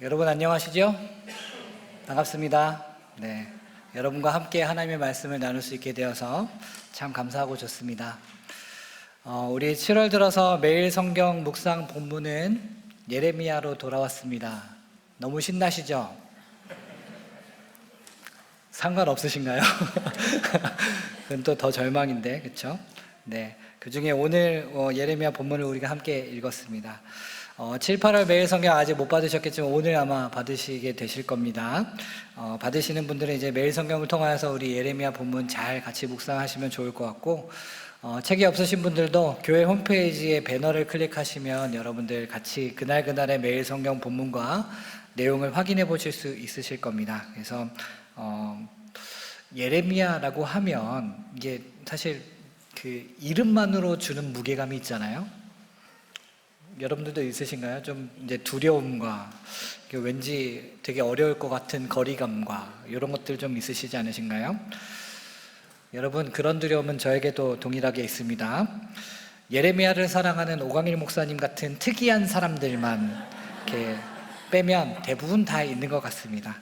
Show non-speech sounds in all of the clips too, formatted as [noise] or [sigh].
여러분 안녕하시죠? 반갑습니다. 네. 여러분과 함께 하나님의 말씀을 나눌 수 있게 되어서 참 감사하고 좋습니다. 어, 우리 7월 들어서 매일 성경 묵상 본문은 예레미야로 돌아왔습니다. 너무 신나시죠? 상관없으신가요? [laughs] 그건 또 더 절망인데, 그렇죠? 네. 그 중에 오늘 어, 예레미야 본문을 우리가 함께 읽었습니다. 어, 7, 8월 매일 성경 아직 못 받으셨겠지만 오늘 아마 받으시게 되실 겁니다. 어, 받으시는 분들은 이제 매일 성경을 통하여서 우리 예레미야 본문 잘 같이 묵상하시면 좋을 것 같고 어, 책이 없으신 분들도 교회 홈페이지에 배너를 클릭하시면 여러분들 같이 그날 그날의 매일 성경 본문과 내용을 확인해 보실 수 있으실 겁니다. 그래서 어, 예레미야라고 하면 이게 사실 그 이름만으로 주는 무게감이 있잖아요. 여러분들도 있으신가요? 좀 이제 두려움과 그 왠지 되게 어려울 것 같은 거리감과 이런 것들 좀 있으시지 않으신가요? 여러분 그런 두려움은 저에게도 동일하게 있습니다. 예레미야를 사랑하는 오광일 목사님 같은 특이한 사람들만 이렇게 빼면 대부분 다 있는 것 같습니다.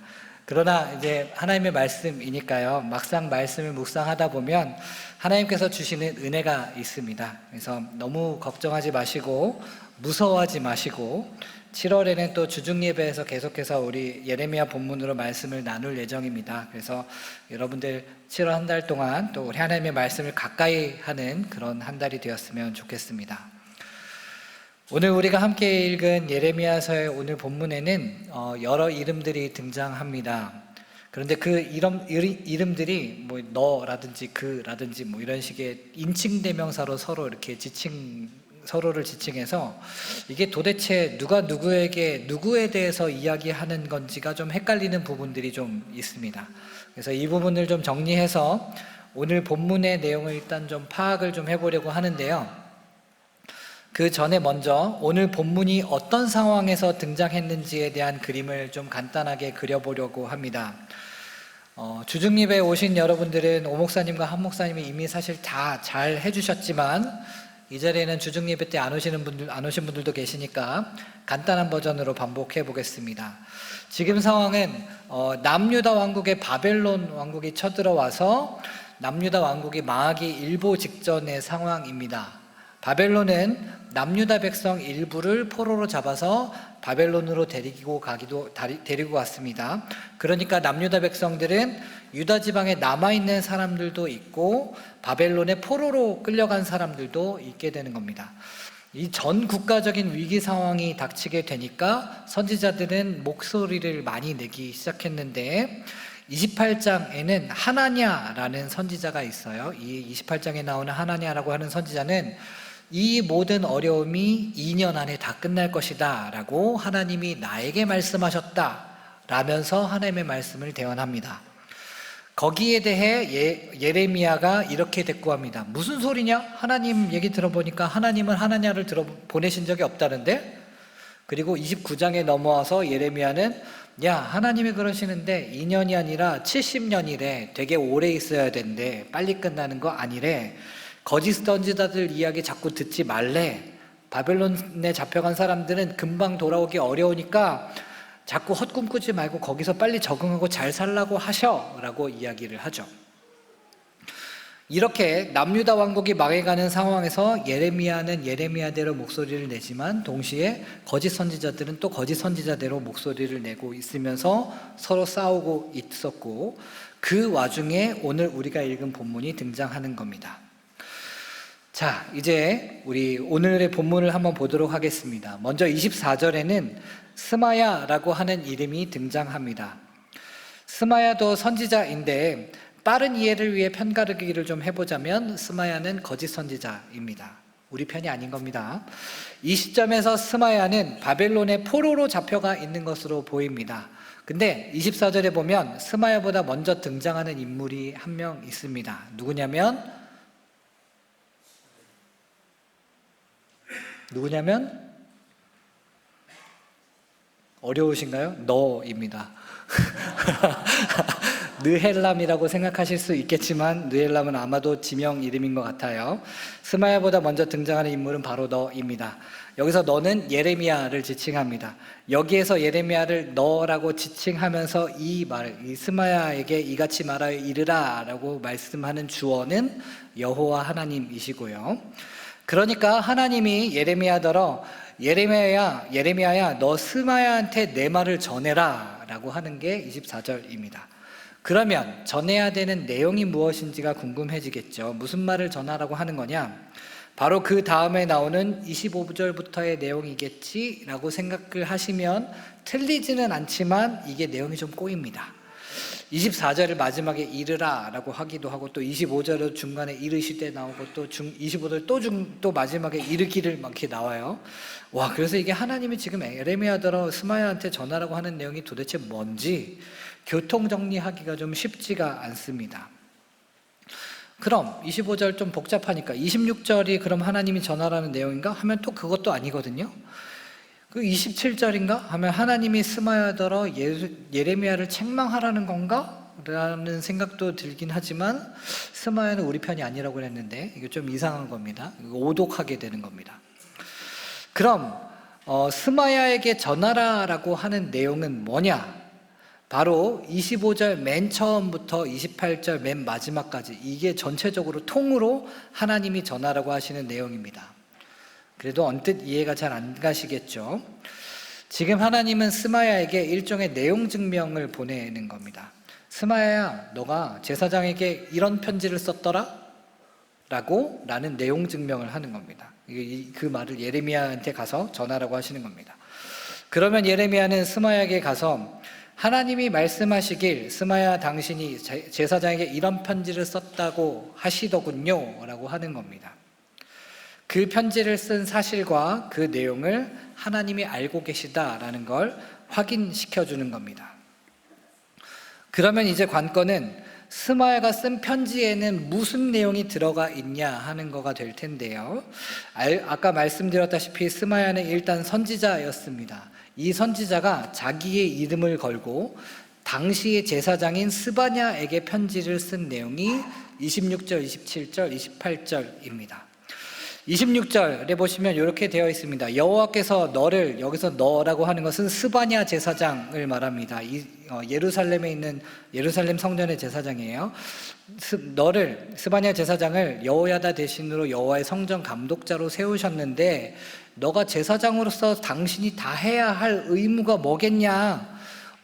그러나 이제 하나님의 말씀이니까요. 막상 말씀을 묵상하다 보면 하나님께서 주시는 은혜가 있습니다. 그래서 너무 걱정하지 마시고 무서워하지 마시고 7월에는 또 주중 예배에서 계속해서 우리 예레미야 본문으로 말씀을 나눌 예정입니다. 그래서 여러분들 7월 한 달 동안 또 우리 하나님의 말씀을 가까이 하는 그런 한 달이 되었으면 좋겠습니다. 오늘 우리가 함께 읽은 예레미야서의 오늘 본문에는 어, 여러 이름들이 등장합니다. 그런데 그 이름, 이름들이 뭐 너라든지 그라든지 뭐 이런 식의 인칭 대명사로 서로 이렇게 지칭 서로를 지칭해서 이게 도대체 누가 누구에게 누구에 대해서 이야기하는 건지가 좀 헷갈리는 부분들이 좀 있습니다. 그래서 이 부분을 좀 정리해서 오늘 본문의 내용을 일단 좀 파악을 좀 해보려고 하는데요. 그 전에 먼저 오늘 본문이 어떤 상황에서 등장했는지에 대한 그림을 좀 간단하게 그려보려고 합니다. 어, 주중립에 오신 여러분들은 오 목사님과 한 목사님이 이미 사실 다 잘 해주셨지만 이 자리에는 주중 예배 때 안 오시는 분들 안 오신 분들도 계시니까 간단한 버전으로 반복해 보겠습니다. 지금 상황은 어, 남유다 왕국의 바벨론 왕국이 쳐들어와서 남유다 왕국이 망하기 일보 직전의 상황입니다. 바벨론은 남유다 백성 일부를 포로로 잡아서 바벨론으로 데리고 가기도 데리고 갔습니다. 그러니까 남유다 백성들은 유다 지방에 남아 있는 사람들도 있고 바벨론의 포로로 끌려간 사람들도 있게 되는 겁니다. 이 전 국가적인 위기 상황이 닥치게 되니까 선지자들은 목소리를 많이 내기 시작했는데 28장에는 하나냐라는 선지자가 있어요. 이 28장에 나오는 하나냐라고 하는 선지자는 이 모든 어려움이 2년 안에 다 끝날 것이다 라고 하나님이 나에게 말씀하셨다 라면서 하나님의 말씀을 대언합니다. 거기에 대해 예, 예레미야가 이렇게 대꾸합니다. 무슨 소리냐? 하나님 얘기 들어보니까 하나님은 하나냐를 들어 보내신 적이 없다는데? 그리고 29장에 넘어와서 예레미야는 야, 하나님이 그러시는데 2년이 아니라 70년이래. 되게 오래 있어야 된대. 빨리 끝나는 거 아니래. 거짓 선지자들 이야기 자꾸 듣지 말래. 바벨론에 잡혀간 사람들은 금방 돌아오기 어려우니까 자꾸 헛꿈 꾸지 말고 거기서 빨리 적응하고 잘 살라고 하셔. 라고 이야기를 하죠. 이렇게 남유다 왕국이 망해가는 상황에서 예레미야는 예레미야대로 목소리를 내지만 동시에 거짓 선지자들은 또 거짓 선지자대로 목소리를 내고 있으면서 서로 싸우고 있었고 그 와중에 오늘 우리가 읽은 본문이 등장하는 겁니다. 자, 이제 우리 오늘의 본문을 한번 보도록 하겠습니다. 먼저 24절에는 스마야라고 하는 이름이 등장합니다. 스마야도 선지자인데 빠른 이해를 위해 편가르기를 좀 해보자면 스마야는 거짓 선지자입니다. 우리 편이 아닌 겁니다. 이 시점에서 스마야는 바벨론의 포로로 잡혀가 있는 것으로 보입니다. 근데 24절에 보면 스마야보다 먼저 등장하는 인물이 한 명 있습니다. 누구냐면 누구냐면 어려우신가요? 너입니다. [laughs] 느헬람이라고 생각하실 수 있겠지만 느헬람은 아마도 지명 이름인 것 같아요. 스마야보다 먼저 등장하는 인물은 바로 너입니다. 여기서 너는 예레미야를 지칭합니다. 여기에서 예레미야를 너라고 지칭하면서 이 말, 이 스마야에게 이같이 말하여 이르라라고 말씀하는 주어는 여호와 하나님이시고요. 그러니까 하나님이 예레미야더러 예레미야야 예레미야야 너 스마야한테 내 말을 전해라 라고 하는 게 24절입니다. 그러면 전해야 되는 내용이 무엇인지가 궁금해지겠죠. 무슨 말을 전하라고 하는 거냐? 바로 그 다음에 나오는 25절부터의 내용이겠지라고 생각을 하시면 틀리지는 않지만 이게 내용이 좀 꼬입니다. 24절을 마지막에 이르라 라고 하기도 하고 또 25절을 중간에 이르실 때 나오고 또 중 25절 또 중 또 마지막에 이르기를 막 이렇게 나와요. 와 그래서 이게 하나님이 지금 에레미야더러 스마야한테 전하라고 하는 내용이 도대체 뭔지 교통 정리하기가 좀 쉽지가 않습니다. 그럼 25절 좀 복잡하니까 26절이 그럼 하나님이 전하라는 내용인가 하면 또 그것도 아니거든요. 그 27절인가 하면 하나님이 스마야더러 예- 예레미야를 책망하라는 건가? 라는 생각도 들긴 하지만 스마야는 우리 편이 아니라고 했는데 이게 좀 이상한 겁니다. 오독하게 되는 겁니다. 그럼 어, 스마야에게 전하라라고 하는 내용은 뭐냐? 바로 25절 맨 처음부터 28절 맨 마지막까지 이게 전체적으로 통으로 하나님이 전하라고 하시는 내용입니다. 그래도 언뜻 이해가 잘 안 가시겠죠? 지금 하나님은 스마야에게 일종의 내용 증명을 보내는 겁니다. 스마야야, 너가 제사장에게 이런 편지를 썼더라? 라고 라는 내용 증명을 하는 겁니다. 그 말을 예레미야한테 가서 전하라고 하시는 겁니다. 그러면 예레미야는 스마야에게 가서 하나님이 말씀하시길 스마야 당신이 제- 제사장에게 이런 편지를 썼다고 하시더군요 라고 하는 겁니다. 그 편지를 쓴 사실과 그 내용을 하나님이 알고 계시다라는 걸 확인시켜 주는 겁니다. 그러면 이제 관건은 스마야가 쓴 편지에는 무슨 내용이 들어가 있냐 하는 거가 될 텐데요. 알- 아까 말씀드렸다시피 스마야는 일단 선지자였습니다. 이 선지자가 자기의 이름을 걸고 당시의 제사장인 스바냐에게 편지를 쓴 내용이 26절, 27절, 28절입니다. 26절에 보시면 이렇게 되어 있습니다. 여호와께서 너를 여기서 너라고 하는 것은 스바냐 제사장을 말합니다. 이, 어, 예루살렘에 있는 예루살렘 성전의 제사장이에요. 스, 너를 스바냐 제사장을 여호야다 대신으로 여호와의 성전 감독자로 세우셨는데 너가 제사장으로서 당신이 다 해야 할 의무가 뭐겠냐?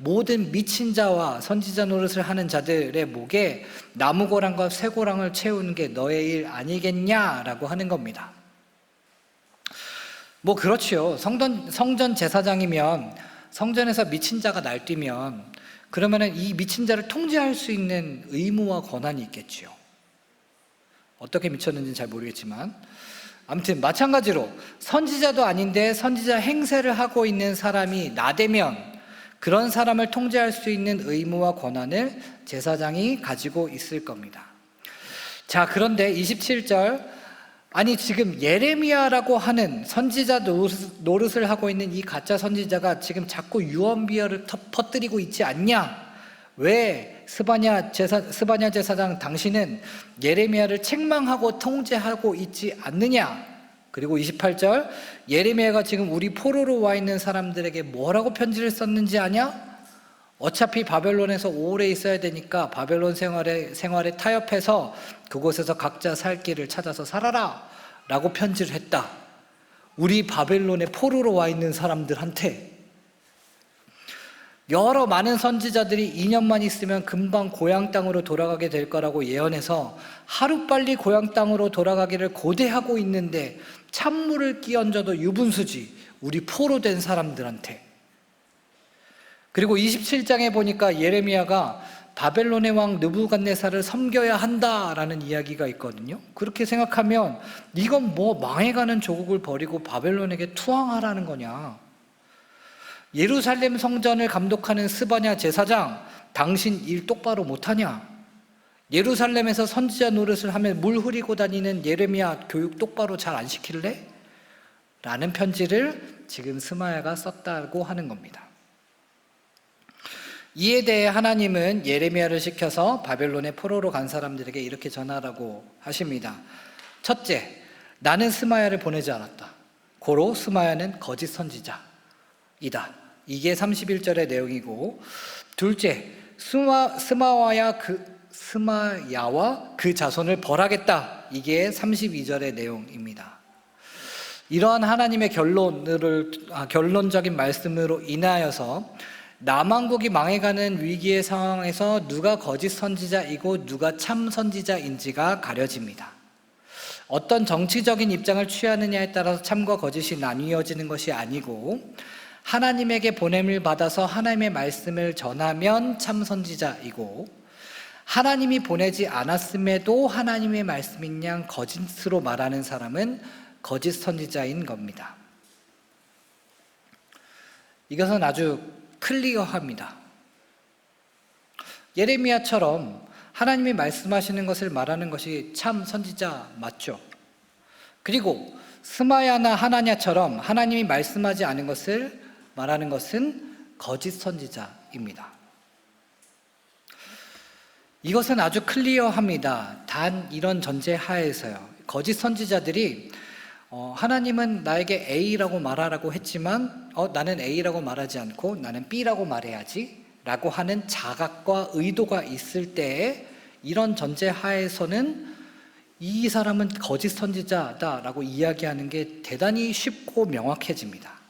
모든 미친 자와 선지자 노릇을 하는 자들의 목에 나무고랑과 쇠고랑을 채우는 게 너의 일 아니겠냐라고 하는 겁니다. 뭐 그렇지요. 성전 성전 제사장이면 성전에서 미친 자가 날뛰면 그러면은 이 미친 자를 통제할 수 있는 의무와 권한이 있겠지요. 어떻게 미쳤는지는 잘 모르겠지만 아무튼 마찬가지로 선지자도 아닌데 선지자 행세를 하고 있는 사람이 나대면 그런 사람을 통제할 수 있는 의무와 권한을 제사장이 가지고 있을 겁니다. 자, 그런데 27절 아니 지금 예레미야라고 하는 선지자 노릇- 노릇을 하고 있는 이 가짜 선지자가 지금 자꾸 유언비어를 터- 퍼뜨리고 있지 않냐? 왜 스바냐 제사 스바냐 제사장 당신은 예레미야를 책망하고 통제하고 있지 않느냐? 그리고 28절 예레미야가 지금 우리 포로로 와 있는 사람들에게 뭐라고 편지를 썼는지 아냐? 어차피 바벨론에서 오래 있어야 되니까 바벨론 생활에 생활에 타협해서 그곳에서 각자 살 길을 찾아서 살아라 라고 편지를 했다. 우리 바벨론에 포로로 와 있는 사람들한테 여러 많은 선지자들이 2년만 있으면 금방 고향 땅으로 돌아가게 될 거라고 예언해서 하루빨리 고향 땅으로 돌아가기를 고대하고 있는데 찬물을 끼얹어도 유분수지 우리 포로 된 사람들한테 그리고 27장에 보니까 예레미야가 바벨론의 왕 느부갓네살을 섬겨야 한다라는 이야기가 있거든요. 그렇게 생각하면 이건 뭐 망해가는 조국을 버리고 바벨론에게 투항하라는 거냐? 예루살렘 성전을 감독하는 스바냐 제사장, 당신 일 똑바로 못하냐? 예루살렘에서 선지자 노릇을 하며 물 흐리고 다니는 예레미야 교육 똑바로 잘 안 시킬래? 라는 편지를 지금 스마야가 썼다고 하는 겁니다. 이에 대해 하나님은 예레미야를 시켜서 바벨론의 포로로 간 사람들에게 이렇게 전하라고 하십니다. 첫째, 나는 스마야를 보내지 않았다. 고로 스마야는 거짓 선지자이다. 이게 31절의 내용이고 둘째, 스마, 스마와야 그 스마야와 그 자손을 벌하겠다. 이게 32절의 내용입니다. 이러한 하나님의 결론을 아, 결론적인 말씀으로 인하여서 남왕국이 망해가는 위기의 상황에서 누가 거짓 선지자이고 누가 참 선지자인지가 가려집니다. 어떤 정치적인 입장을 취하느냐에 따라서 참과 거짓이 나뉘어지는 것이 아니고 하나님에게 보냄을 받아서 하나님의 말씀을 전하면 참 선지자이고 하나님이 보내지 않았음에도 하나님의 말씀인 양 거짓으로 말하는 사람은 거짓 선지자인 겁니다. 이것은 아주 클리어합니다. 예레미야처럼 하나님이 말씀하시는 것을 말하는 것이 참 선지자 맞죠? 그리고 스마야나 하나냐처럼 하나님이 말씀하지 않은 것을 말하는 것은 거짓 선지자입니다. 이것은 아주 클리어합니다. 단 이런 전제 하에서요. 거짓 선지자들이 어, 하나님은 나에게 A라고 말하라고 했지만 어, 나는 A라고 말하지 않고 나는 B라고 말해야지 라고 하는 자각과 의도가 있을 때에 이런 전제 하에서는 이 사람은 거짓 선지자다라고 이야기하는 게 대단히 쉽고 명확해집니다.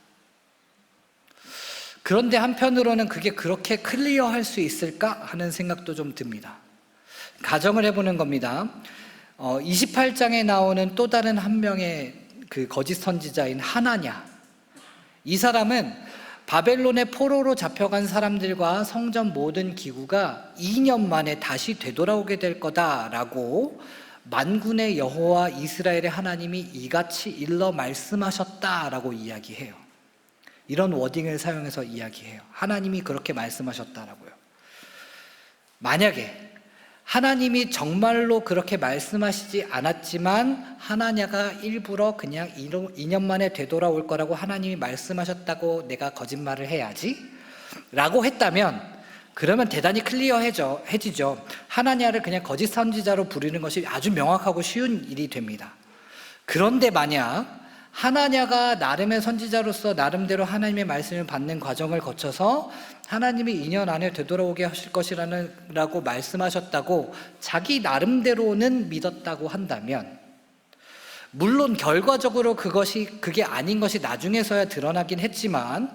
그런데 한편으로는 그게 그렇게 클리어할 수 있을까 하는 생각도 좀 듭니다. 가정을 해보는 겁니다. 어, 28장에 나오는 또 다른 한 명의 그 거짓 선지자인 하나냐. 이 사람은 바벨론의 포로로 잡혀간 사람들과 성전 모든 기구가 2년 만에 다시 되돌아오게 될 거다라고 만군의 여호와 이스라엘의 하나님이 이같이 일러 말씀하셨다라고 이야기해요. 이런 워딩을 사용해서 이야기해요. 하나님이 그렇게 말씀하셨다라고요. 만약에 하나님이 정말로 그렇게 말씀하시지 않았지만 하나냐가 일부러 그냥 2년 만에 되돌아올 거라고 하나님이 말씀하셨다고 내가 거짓말을 해야지 라고 했다면 그러면 대단히 클리어해지죠. 하나냐를 그냥 거짓 선지자로 부르는 것이 아주 명확하고 쉬운 일이 됩니다. 그런데 만약 하나냐가 나름의 선지자로서 나름대로 하나님의 말씀을 받는 과정을 거쳐서 하나님이 2년 안에 되돌아오게 하실 것이라는 라고 말씀하셨다고 자기 나름대로는 믿었다고 한다면 물론 결과적으로 그것이 그게 아닌 것이 나중에서야 드러나긴 했지만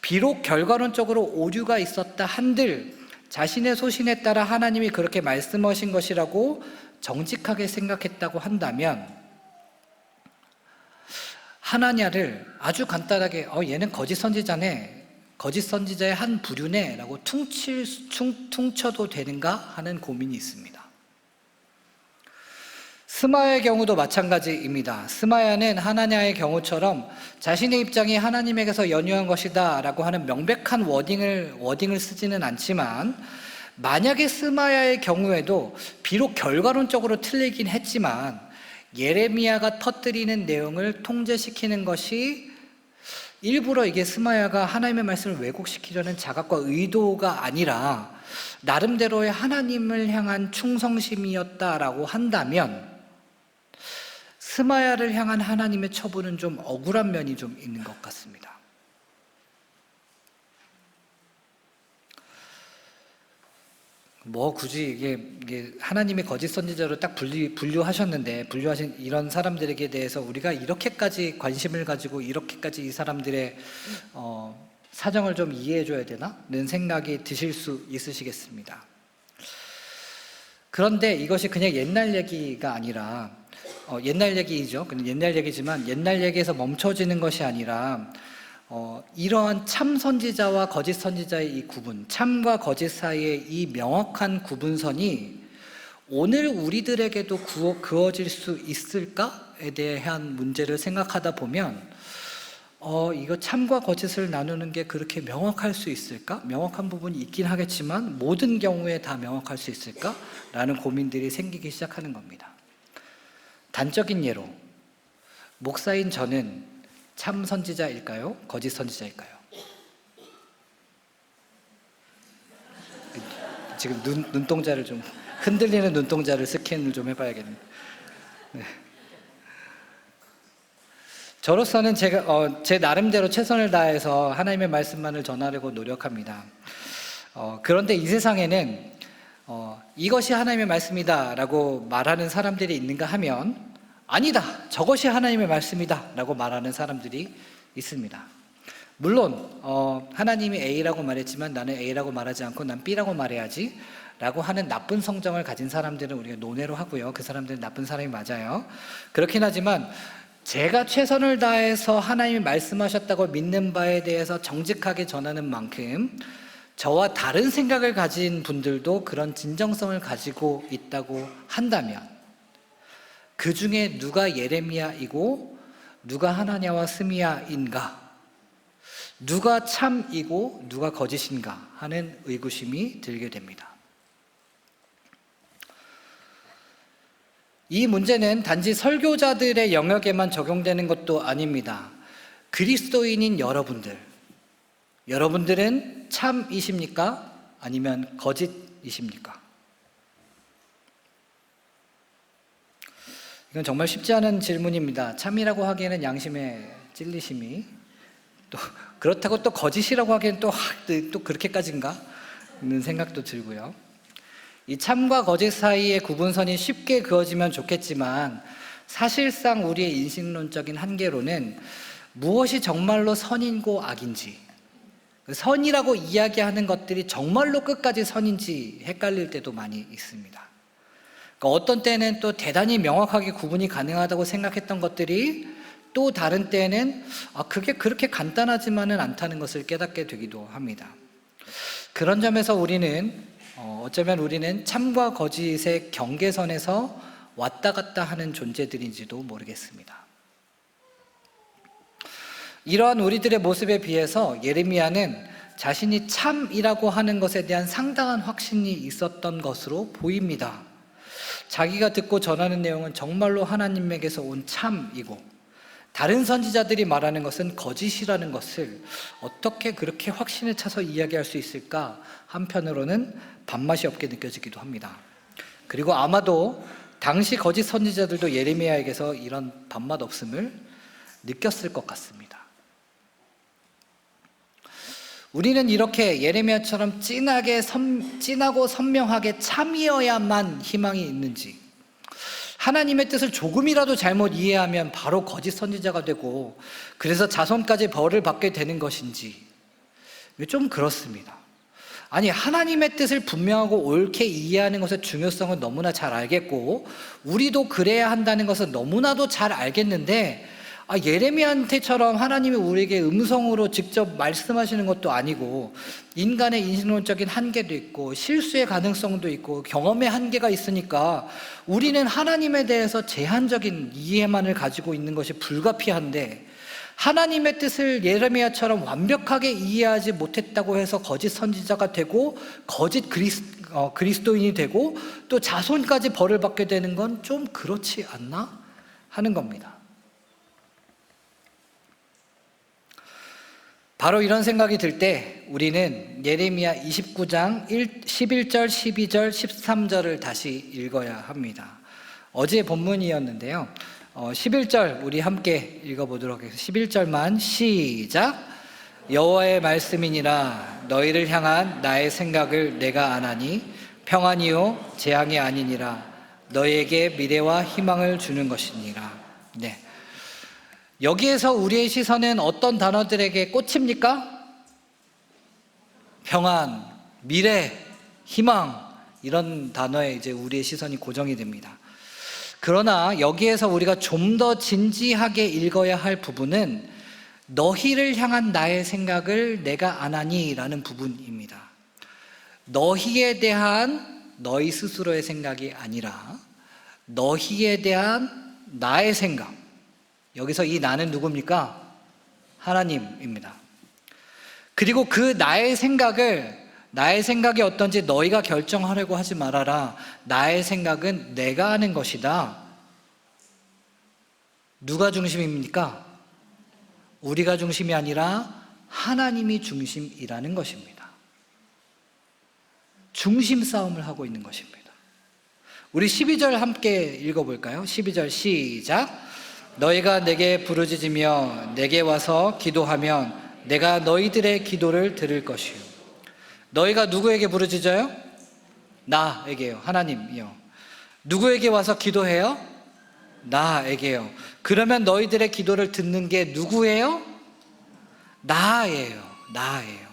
비록 결과론적으로 오류가 있었다 한들 자신의 소신에 따라 하나님이 그렇게 말씀하신 것이라고 정직하게 생각했다고 한다면 하나냐를 아주 간단하게 어 얘는 거짓 선지자네 거짓 선지자의 한 부류네라고 퉁칠 퉁, 퉁쳐도 되는가 하는 고민이 있습니다. 스마야의 경우도 마찬가지입니다. 스마야는 하나냐의 경우처럼 자신의 입장이 하나님에게서 연유한 것이다라고 하는 명백한 워딩을 워딩을 쓰지는 않지만 만약에 스마야의 경우에도 비록 결과론적으로 틀리긴 했지만 예레미야가 터뜨리는 내용을 통제시키는 것이 일부러 이게 스마야가 하나님의 말씀을 왜곡시키려는 자각과 의도가 아니라 나름대로의 하나님을 향한 충성심이었다라고 한다면 스마야를 향한 하나님의 처분은 좀 억울한 면이 좀 있는 것 같습니다. 뭐 굳이 이게, 이게 하나님의 거짓 선지자로 딱 분리, 분류하셨는데 분류하신 이런 사람들에게 대해서 우리가 이렇게까지 관심을 가지고 이렇게까지 이 사람들의 어, 사정을 좀 이해해 줘야 되나는 생각이 드실 수 있으시겠습니다. 그런데 이것이 그냥 옛날 얘기가 아니라 어, 옛날 얘기이죠. 옛날 얘기지만 옛날 얘기에서 멈춰지는 것이 아니라 어, 이러한 참 선지자와 거짓 선지자의 이 구분, 참과 거짓 사이의 이 명확한 구분선이 오늘 우리들에게도 구워, 그어질 수 있을까에 대한 문제를 생각하다 보면 어, 이거 참과 거짓을 나누는 게 그렇게 명확할 수 있을까? 명확한 부분이 있긴 하겠지만 모든 경우에 다 명확할 수 있을까? 라는 고민들이 생기기 시작하는 겁니다. 단적인 예로 목사인 저는 참 선지자일까요? 거짓 선지자일까요? 지금 눈 눈동자를 좀 흔들리는 눈동자를 스캔을 좀 해봐야겠네. 네. 저로서는 제가 어, 제 나름대로 최선을 다해서 하나님의 말씀만을 전하려고 노력합니다. 어, 그런데 이 세상에는 어, 이것이 하나님의 말씀이다라고 말하는 사람들이 있는가 하면 아니다, 저것이 하나님의 말씀이다 라고 말하는 사람들이 있습니다. 물론 어, 하나님이 A라고 말했지만 나는 A라고 말하지 않고 난 B라고 말해야지. 라고 하는 나쁜 성정을 가진 사람들은 우리가 논외로 하고요. 그 사람들은 나쁜 사람이 맞아요. 그렇긴 하지만 제가 최선을 다해서 하나님이 말씀하셨다고 믿는 바에 대해서 정직하게 전하는 만큼 저와 다른 생각을 가진 분들도 그런 진정성을 가지고 있다고 한다면 그 중에 누가 예레미야이고 누가 하나냐와 스미야인가 누가 참이고 누가 거짓인가 하는 의구심이 들게 됩니다. 이 문제는 단지 설교자들의 영역에만 적용되는 것도 아닙니다. 그리스도인인 여러분들, 여러분들은 참이십니까? 아니면 거짓이십니까? 이건 정말 쉽지 않은 질문입니다. 참이라고 하기에는 양심의 찔리심이 또 [laughs] 그렇다고 또 거짓이라고 하기에는 또, 또 그렇게까지인가? 는 생각도 들고요. 이 참과 거짓 사이의 구분선이 쉽게 그어지면 좋겠지만 사실상 우리의 인식론적인 한계로는 무엇이 정말로 선이고 악인지 그 선이라고 이야기하는 것들이 정말로 끝까지 선인지 헷갈릴 때도 많이 있습니다. 그러니까 어떤 때는 또 대단히 명확하게 구분이 가능하다고 생각했던 것들이 또 다른 때는 아, 그게 그렇게 간단하지만은 않다는 것을 깨닫게 되기도 합니다. 그런 점에서 우리는 어, 어쩌면 우리는 참과 거짓의 경계선에서 왔다 갔다 하는 존재들인지도 모르겠습니다. 이러한 우리들의 모습에 비해서 예레미야는 자신이 참이라고 하는 것에 대한 상당한 확신이 있었던 것으로 보입니다. 자기가 듣고 전하는 내용은 정말로 하나님에게서 온 참이고 다른 선지자들이 말하는 것은 거짓이라는 것을 어떻게 그렇게 확신에 차서 이야기할 수 있을까? 한편으로는 밥맛이 없게 느껴지기도 합니다. 그리고 아마도 당시 거짓 선지자들도 예레미야에게서 이런 밥맛 없음을 느꼈을 것 같습니다. 우리는 이렇게 예레미야처럼 진하게 선, 진하고 선명하게 참이어야만 희망이 있는지 하나님의 뜻을 조금이라도 잘못 이해하면 바로 거짓 선지자가 되고 그래서 자손까지 벌을 받게 되는 것인지 좀 그렇습니다. 아니 하나님의 뜻을 분명하고 옳게 이해하는 것의 중요성은 너무나 잘 알겠고 우리도 그래야 한다는 것은 너무나도 잘 알겠는데 아, 예레미야한테처럼 하나님이 우리에게 음성으로 직접 말씀하시는 것도 아니고 인간의 인식론적인 한계도 있고 실수의 가능성도 있고 경험의 한계가 있으니까 우리는 하나님에 대해서 제한적인 이해만을 가지고 있는 것이 불가피한데 하나님의 뜻을 예레미야처럼 완벽하게 이해하지 못했다고 해서 거짓 선지자가 되고 거짓 그리스, 어, 그리스도인이 되고 또 자손까지 벌을 받게 되는 건 좀 그렇지 않나 하는 겁니다. 바로 이런 생각이 들 때 우리는 예레미야 29장 1, 11절, 12절, 13절을 다시 읽어야 합니다. 어제 본문이었는데요. 어, 11절 우리 함께 읽어보도록 하겠습니다. 11절만 시작. 여호와의 말씀이니라 너희를 향한 나의 생각을 내가 아나니 평안이요 재앙이 아니니라 너희에게 미래와 희망을 주는 것이니라. 네. 여기에서 우리의 시선은 어떤 단어들에게 꽂힙니까? 평안, 미래, 희망 이런 단어에 이제 우리의 시선이 고정이 됩니다. 그러나 여기에서 우리가 좀 더 진지하게 읽어야 할 부분은 너희를 향한 나의 생각을 내가 안 하니라는 부분입니다. 너희에 대한 너희 스스로의 생각이 아니라 너희에 대한 나의 생각. 여기서 이 나는 누굽니까? 하나님입니다. 그리고 그 나의 생각을 나의 생각이 어떤지 너희가 결정하려고 하지 말아라. 나의 생각은 내가 하는 것이다. 누가 중심입니까? 우리가 중심이 아니라 하나님이 중심이라는 것입니다. 중심 싸움을 하고 있는 것입니다. 우리 12절 함께 읽어볼까요? 12절 시작. 너희가 내게 부르짖으며 내게 와서 기도하면 내가 너희들의 기도를 들을 것이요. 너희가 누구에게 부르짖어요? 나에게요. 하나님이요. 누구에게 와서 기도해요? 나에게요. 그러면 너희들의 기도를 듣는 게 누구예요? 나예요. 나예요.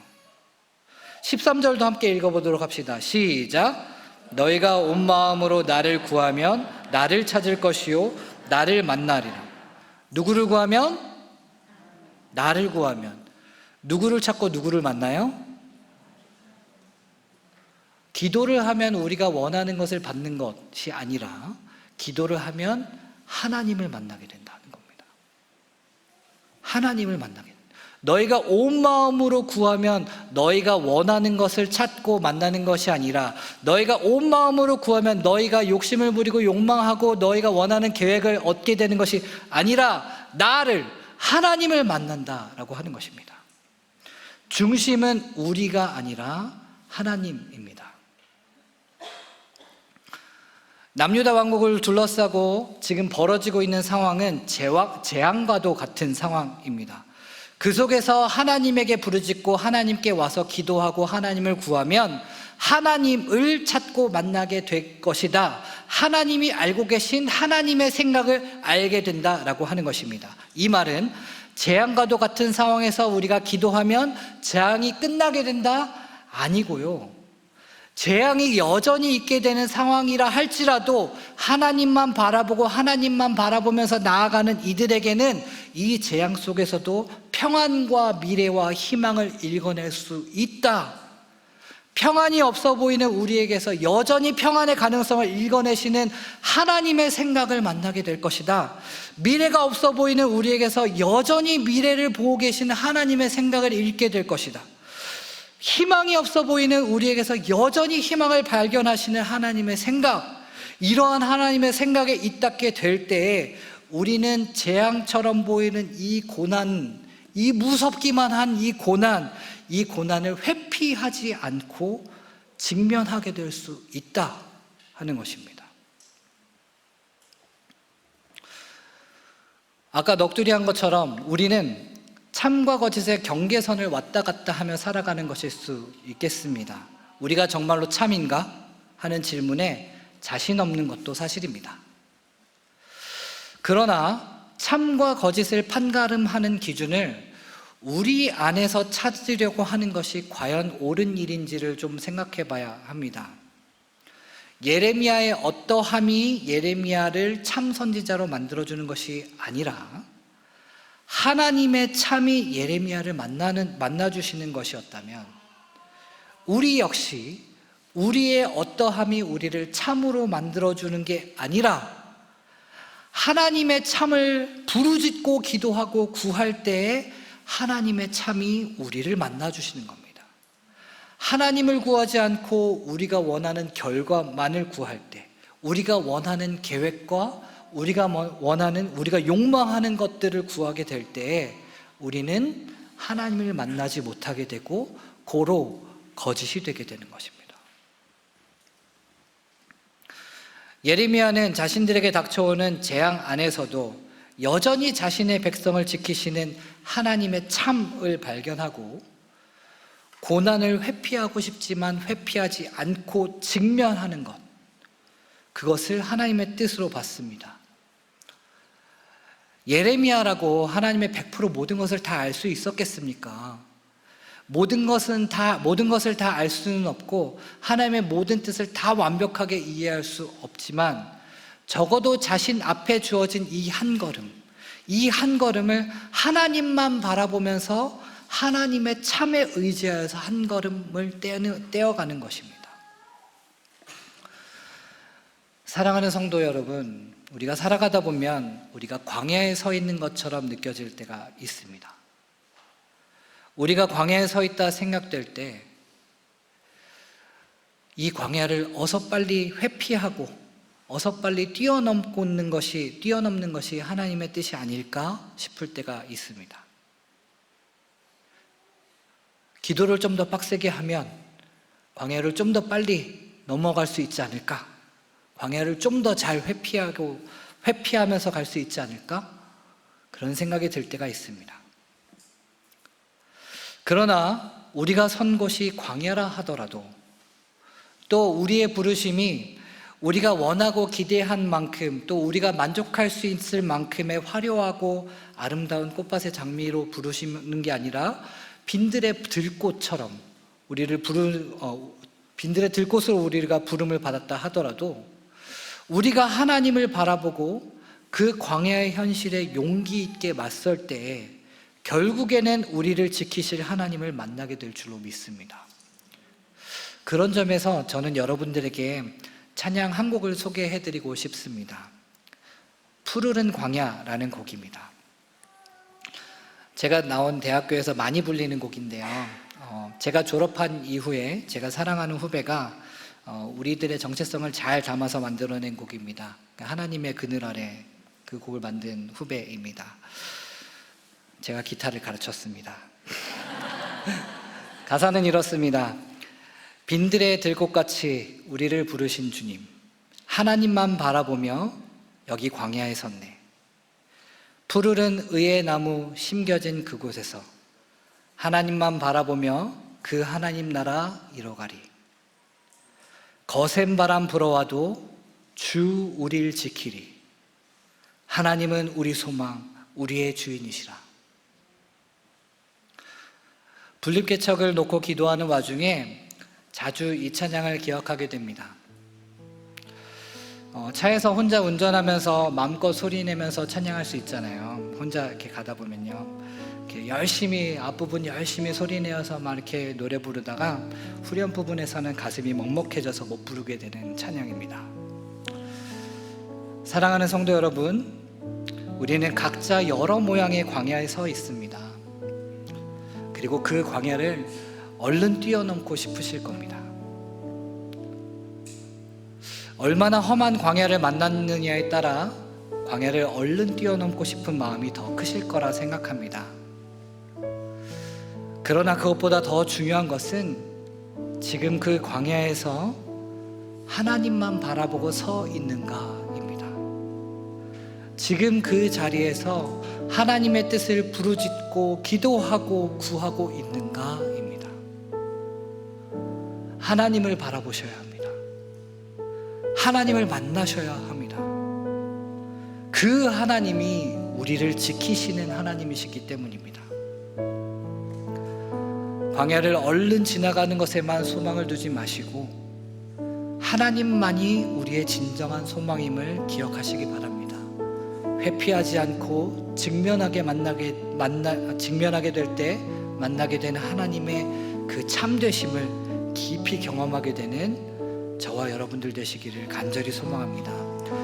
13절도 함께 읽어보도록 합시다. 시작. 너희가 온 마음으로 나를 구하면 나를 찾을 것이요. 나를 만나리라. 누구를 구하면? 나를 구하면. 누구를 찾고 누구를 만나요? 기도를 하면 우리가 원하는 것을 받는 것이 아니라 기도를 하면 하나님을 만나게 된다는 겁니다. 하나님을 만나게. 너희가 온 마음으로 구하면 너희가 원하는 것을 찾고 만나는 것이 아니라 너희가 온 마음으로 구하면 너희가 욕심을 부리고 욕망하고 너희가 원하는 계획을 얻게 되는 것이 아니라 나를 하나님을 만난다라고 하는 것입니다. 중심은 우리가 아니라 하나님입니다. 남유다 왕국을 둘러싸고 지금 벌어지고 있는 상황은 재와, 재앙과도 같은 상황입니다. 그 속에서 하나님에게 부르짖고 하나님께 와서 기도하고 하나님을 구하면 하나님을 찾고 만나게 될 것이다. 하나님이 알고 계신 하나님의 생각을 알게 된다라고 하는 것입니다. 이 말은 재앙과도 같은 상황에서 우리가 기도하면 재앙이 끝나게 된다? 아니고요. 재앙이 여전히 있게 되는 상황이라 할지라도 하나님만 바라보고 하나님만 바라보면서 나아가는 이들에게는 이 재앙 속에서도 평안과 미래와 희망을 읽어낼 수 있다. 평안이 없어 보이는 우리에게서 여전히 평안의 가능성을 읽어내시는 하나님의 생각을 만나게 될 것이다. 미래가 없어 보이는 우리에게서 여전히 미래를 보고 계시는 하나님의 생각을 읽게 될 것이다. 희망이 없어 보이는 우리에게서 여전히 희망을 발견하시는 하나님의 생각, 이러한 하나님의 생각에 잇닿게 될 때에 우리는 재앙처럼 보이는 이 고난, 이 무섭기만 한 이 고난, 이 고난을 회피하지 않고 직면하게 될 수 있다 하는 것입니다. 아까 넋두리 한 것처럼 우리는 참과 거짓의 경계선을 왔다 갔다 하며 살아가는 것일 수 있겠습니다. 우리가 정말로 참인가? 하는 질문에 자신 없는 것도 사실입니다. 그러나 참과 거짓을 판가름하는 기준을 우리 안에서 찾으려고 하는 것이 과연 옳은 일인지를 좀 생각해 봐야 합니다. 예레미야의 어떠함이 예레미야를 참 선지자로 만들어 주는 것이 아니라 하나님의 참이 예레미야를 만나는 만나 주시는 것이었다면 우리 역시 우리의 어떠함이 우리를 참으로 만들어 주는 게 아니라 하나님의 참을 부르짖고 기도하고 구할 때에 하나님의 참이 우리를 만나 주시는 겁니다. 하나님을 구하지 않고 우리가 원하는 결과만을 구할 때, 우리가 원하는 계획과 우리가 뭐 원하는, 우리가 욕망하는 것들을 구하게 될 때에 우리는 하나님을 만나지 못하게 되고, 고로 거짓이 되게 되는 것입니다. 예레미야는 자신들에게 닥쳐오는 재앙 안에서도 여전히 자신의 백성을 지키시는 하나님의 참을 발견하고 고난을 회피하고 싶지만 회피하지 않고 직면하는 것. 그것을 하나님의 뜻으로 봤습니다. 예레미야라고 하나님의 100% 모든 것을 다 알 수 있었겠습니까? 모든 것은 다 모든 것을 다 알 수는 없고 하나님의 모든 뜻을 다 완벽하게 이해할 수 없지만 적어도 자신 앞에 주어진 이 한 걸음, 이 한 걸음을 하나님만 바라보면서 하나님의 참에 의지하여서 한 걸음을 떼어 가는 것입니다. 사랑하는 성도 여러분, 우리가 살아가다 보면 우리가 광야에 서 있는 것처럼 느껴질 때가 있습니다. 우리가 광야에 서 있다 생각될 때, 이 광야를 어서 빨리 회피하고, 어서 빨리 뛰어넘는 것이, 뛰어넘는 것이 하나님의 뜻이 아닐까 싶을 때가 있습니다. 기도를 좀 더 빡세게 하면, 광야를 좀 더 빨리 넘어갈 수 있지 않을까? 광야를 좀 더 잘 회피하고 회피하면서 갈 수 있지 않을까? 그런 생각이 들 때가 있습니다. 그러나 우리가 선 곳이 광야라 하더라도 또 우리의 부르심이 우리가 원하고 기대한 만큼 또 우리가 만족할 수 있을 만큼의 화려하고 아름다운 꽃밭의 장미로 부르시는 게 아니라 빈들의 들꽃처럼 우리를 부르 어, 빈들의 들꽃으로 우리가 부름을 받았다 하더라도 우리가 하나님을 바라보고 그 광야의 현실에 용기 있게 맞설 때에 결국에는 우리를 지키실 하나님을 만나게 될 줄로 믿습니다. 그런 점에서 저는 여러분들에게 찬양 한 곡을 소개해 드리고 싶습니다. 푸르른 광야라는 곡입니다. 제가 나온 대학교에서 많이 불리는 곡인데요. 어, 제가 졸업한 이후에 제가 사랑하는 후배가 어, 우리들의 정체성을 잘 담아서 만들어낸 곡입니다. 하나님의 그늘 아래 그 곡을 만든 후배입니다. 제가 기타를 가르쳤습니다. [laughs] 가사는 이렇습니다. 빈들의 들꽃같이 우리를 부르신 주님, 하나님만 바라보며 여기 광야에 섰네. 푸르른 의의 나무 심겨진 그곳에서 하나님만 바라보며 그 하나님 나라 이뤄가리. 거센 바람 불어와도 주 우리를 지키리. 하나님은 우리 소망, 우리의 주인이시라. 분립개척을 놓고 기도하는 와중에 자주 이 찬양을 기억하게 됩니다. 어, 차에서 혼자 운전하면서 마음껏 소리 내면서 찬양할 수 있잖아요. 혼자 이렇게 가다 보면요. 이렇게 열심히 앞부분 열심히 소리 내어서 막 이렇게 노래 부르다가 후렴 부분에서는 가슴이 먹먹해져서 못 부르게 되는 찬양입니다. 사랑하는 성도 여러분, 우리는 각자 여러 모양의 광야에 서 있습니다. 그리고 그 광야를 얼른 뛰어넘고 싶으실 겁니다. 얼마나 험한 광야를 만났느냐에 따라 광야를 얼른 뛰어넘고 싶은 마음이 더 크실 거라 생각합니다. 그러나 그것보다 더 중요한 것은 지금 그 광야에서 하나님만 바라보고 서 있는가입니다. 지금 그 자리에서 하나님의 뜻을 부르짖고 기도하고 구하고 있는가입니다. 하나님을 바라보셔야 합니다. 하나님을 만나셔야 합니다. 그 하나님이 우리를 지키시는 하나님이시기 때문입니다. 광야를 얼른 지나가는 것에만 소망을 두지 마시고 하나님만이 우리의 진정한 소망임을 기억하시기 바랍니다. 회피하지 않고 직면하게 만나게 만나 직면하게 될 때 만나게 되는 하나님의 그 참되심을 깊이 경험하게 되는 저와 여러분들 되시기를 간절히 소망합니다.